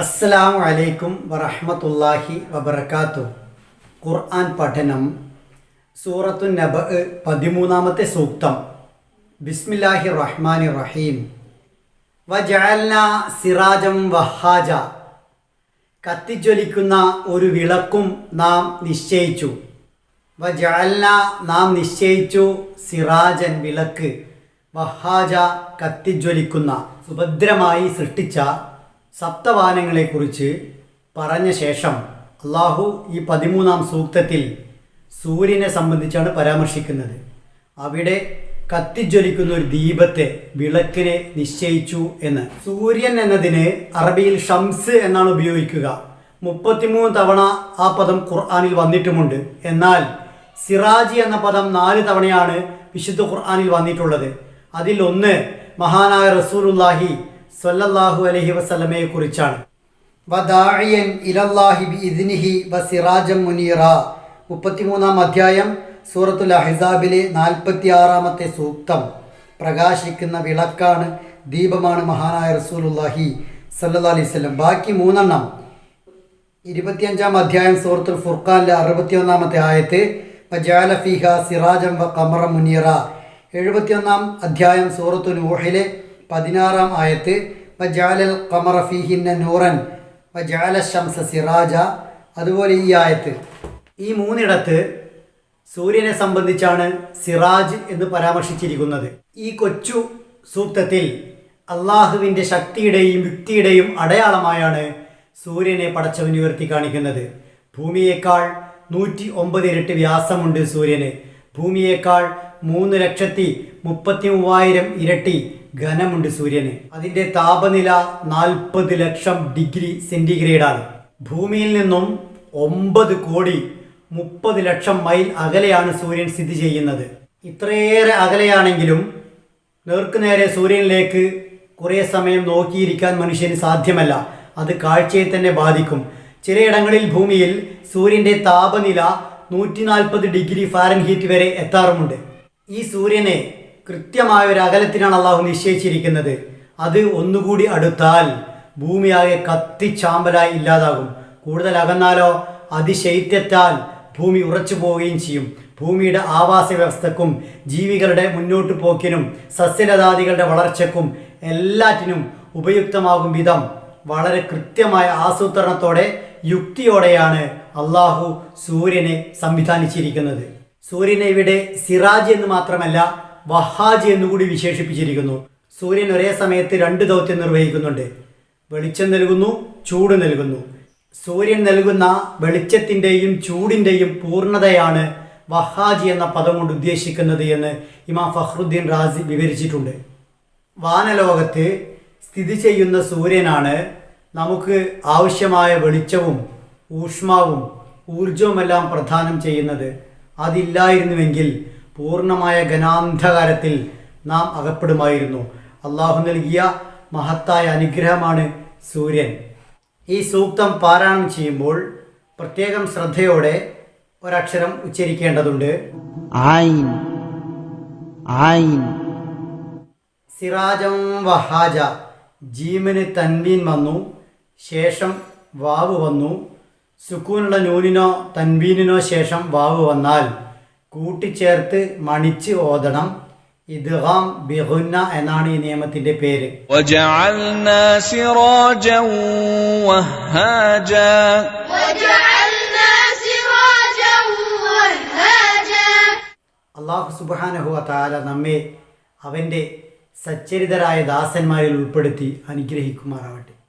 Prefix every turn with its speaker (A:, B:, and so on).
A: അസ്സലാമു വലൈക്കും വറഹ്മത്തുള്ളാഹി വബർക്കാത്തു ഖുർആൻ പഠനം സൂറത്തു നബ് പതിമൂന്നാമത്തെ സൂക്തം. ബിസ്മില്ലാഹി റഹ്മാൻ റഹീം വജഅൽന സിറാജം വഹാജ. കത്തിജ്വലിക്കുന്ന ഒരു വിളക്കും നാം നിശ്ചയിച്ചു. വജഅൽന നാം നിശ്ചയിച്ചു സിറാജൻ വിളക്ക്. വഹാജ കത്തിജ്വലിക്കുന്ന സുഭദ്രമായി സൃഷ്ടിച്ച സപ്തവാനങ്ങളെക്കുറിച്ച് പറഞ്ഞ ശേഷം അള്ളാഹു ഈ പതിമൂന്നാം സൂക്തത്തിൽ സൂര്യനെ സംബന്ധിച്ചാണ് പരാമർശിക്കുന്നത്. അവിടെ കത്തിജ്വലിക്കുന്ന ഒരു ദീപത്തെ വിളക്കിനെ നിശ്ചയിച്ചു എന്ന്. സൂര്യൻ എന്നതിന് അറബിയിൽ ഷംസ് എന്നാണ് ഉപയോഗിക്കുക. മുപ്പത്തിമൂന്ന് തവണ ആ പദം ഖുർആാനിൽ വന്നിട്ടുമുണ്ട്. എന്നാൽ സിറാജി എന്ന പദം നാല് തവണയാണ് വിശുദ്ധ ഖുർആാനിൽ വന്നിട്ടുള്ളത്. അതിൽ ഒന്ന് മഹാനായ റസൂലുല്ലാഹി സ്വല്ലല്ലാഹു അലഹി വസല്ലമയെ കുറിച്ചാണ്. വദാഇയൻ ഇലല്ലാഹി ബിഇദ്നിഹി വസിറാജം മുനീറ. മുപ്പത്തിമൂന്നാം അധ്യായം സൂറത്തുൽ അഹിസാബിലെ നാൽപ്പത്തി ആറാമത്തെ സൂക്തം. പ്രകാശിക്കുന്ന വിളക്കാണ് ദീപമാണ് മഹാനായ റസൂലുല്ലാഹി സല്ലാ അലൈഹി വസല്ലം. ബാക്കി മൂന്നെണ്ണം. ഇരുപത്തിയഞ്ചാം അധ്യായം സൂറത്തുൽ ഫുർഖാനിലെ അറുപത്തിയൊന്നാമത്തെ ആയത്ത് വജാല ഫിഹ സിറാജം വ കമറ മുനീറ. എഴുപത്തിയൊന്നാം അധ്യായം സൂറത്തു നൂഹിലെ പതിനാറാം ആയത്ത് വജാലൽ ഖമറ ഫീഹിന്ന നൂറൻ വജാല ശംസ സിറാജ അതുപോലെ ഈ ആയത്ത്. ഈ മൂന്നിടത്ത് സൂര്യനെ സംബന്ധിച്ചാണ് സിറാജ് എന്ന് പരാമർശിച്ചിരിക്കുന്നത്. ഈ കൊച്ചു സൂക്തത്തിൽ അള്ളാഹുവിന്റെ ശക്തിയുടെയും യുക്തിയുടെയും അടയാളമായാണ് സൂര്യനെ പടച്ചവൻ ഉയർത്തി കാണിക്കുന്നത്. ഭൂമിയേക്കാൾ നൂറ്റി ഒമ്പത് ഇരട്ടി വ്യാസമുണ്ട് സൂര്യന്. ഭൂമിയേക്കാൾ മൂന്ന് ലക്ഷത്തി മുപ്പത്തി മൂവായിരം ഇരട്ടി ഘനമുണ്ട് സൂര്യന്. അതിന്റെ താപനില നാൽപ്പത് ലക്ഷം ഡിഗ്രി സെന്റിഗ്രേഡാണ് ഭൂമിയിൽ നിന്നും ഒമ്പത് കോടി മുപ്പത് ലക്ഷം മൈൽ അകലെയാണ് സൂര്യൻ സ്ഥിതി ചെയ്യുന്നത്. ഇത്രയേറെ അകലെയാണെങ്കിലും നേർക്കുനേരെ സൂര്യനിലേക്ക് കുറേ സമയം നോക്കിയിരിക്കാൻ മനുഷ്യന് സാധ്യമല്ല. അത് കാഴ്ചയെ തന്നെ ബാധിക്കും. ചിലയിടങ്ങളിൽ ഭൂമിയിൽ സൂര്യന്റെ താപനില നൂറ്റി നാൽപ്പത് ഡിഗ്രി ഫാരൻഹീറ്റ് വരെ എത്താറുമുണ്ട്. ഈ സൂര്യനെ കൃത്യമായ ഒരു അകലത്തിനാണ് അള്ളാഹു നിശ്ചയിച്ചിരിക്കുന്നത്. അത് ഒന്നുകൂടി അടുത്താൽ ഭൂമിയാകെ കത്തിച്ചാമ്പലായി ഇല്ലാതാകും. കൂടുതൽ അകന്നാലോ? അതിശൈത്യത്താൽ ഭൂമി ഉറച്ചു പോവുകയും ചെയ്യും. ഭൂമിയുടെ ആവാസ വ്യവസ്ഥക്കും ജീവികളുടെ മുന്നോട്ട് പോക്കിനും സസ്യലതാദികളുടെ വളർച്ചയ്ക്കും എല്ലാറ്റിനും ഉപയുക്തമാകും വിധം വളരെ കൃത്യമായ ആസൂത്രണത്തോടെ യുക്തിയോടെയാണ് അള്ളാഹു സൂര്യനെ സംവിധാനിച്ചിരിക്കുന്നത്. സൂര്യനെ ഇവിടെ സിറാജ് എന്ന് മാത്രമല്ല വഹാജ് എന്നുകൂടി വിശേഷിപ്പിച്ചിരിക്കുന്നു. സൂര്യൻ ഒരേ സമയത്ത് രണ്ട് ദൗത്യം നിർവഹിക്കുന്നുണ്ട്. വെളിച്ചം നൽകുന്നു ചൂട് നൽകുന്നു. സൂര്യൻ നൽകുന്ന വെളിച്ചത്തിന്റെയും ചൂടിന്റെയും പൂർണതയാണ് വഹാജ് എന്ന പദം കൊണ്ട് ഉദ്ദേശിക്കുന്നത് എന്ന് ഇമാം ഫഹ്റുദ്ദീൻ റാസി വിവരിച്ചിട്ടുണ്ട്. വാനലോകത്ത് സ്ഥിതി ചെയ്യുന്ന സൂര്യനാണ് നമുക്ക് ആവശ്യമായ വെളിച്ചവും ഊഷ്മാവും ഊർജവുമെല്ലാം പ്രദാനം ചെയ്യുന്നത്. അതില്ലായിരുന്നുവെങ്കിൽ പൂർണമായ ഗനാന്ധകാരത്തിൽ നാം അകപ്പെടുമായിരുന്നു. അള്ളാഹു നൽകിയ മഹത്തായ അനുഗ്രഹമാണ് സൂര്യൻ. ഈ സൂക്തം പാരായണം ചെയ്യുമ്പോൾ പ്രത്യേകം ശ്രദ്ധയോടെ ഒരക്ഷരം ഉച്ചരിക്കേണ്ടതുണ്ട്. സിറാജം വഹാജ ജീമന് തൻവീൻ വന്നു ശേഷം വാവ് വന്നു സുക്കൂനുള്ള നൂനിനോ തൻവീനിനോ ശേഷം വാവ് വന്നാൽ കൂട്ടിച്ചേർത്ത് മണിച്ച് ഓതണം. ഇദ്ഹാം ബിഹുന്ന എന്നാണ് ഈ നിയമത്തിന്റെ പേര്. അള്ളാഹു സുബാനഹു താല നമ്മെ അവന്റെ സച്ചരിതരായ ദാസന്മാരിൽ ഉൾപ്പെടുത്തി അനുഗ്രഹിക്കുമാറാവട്ടെ.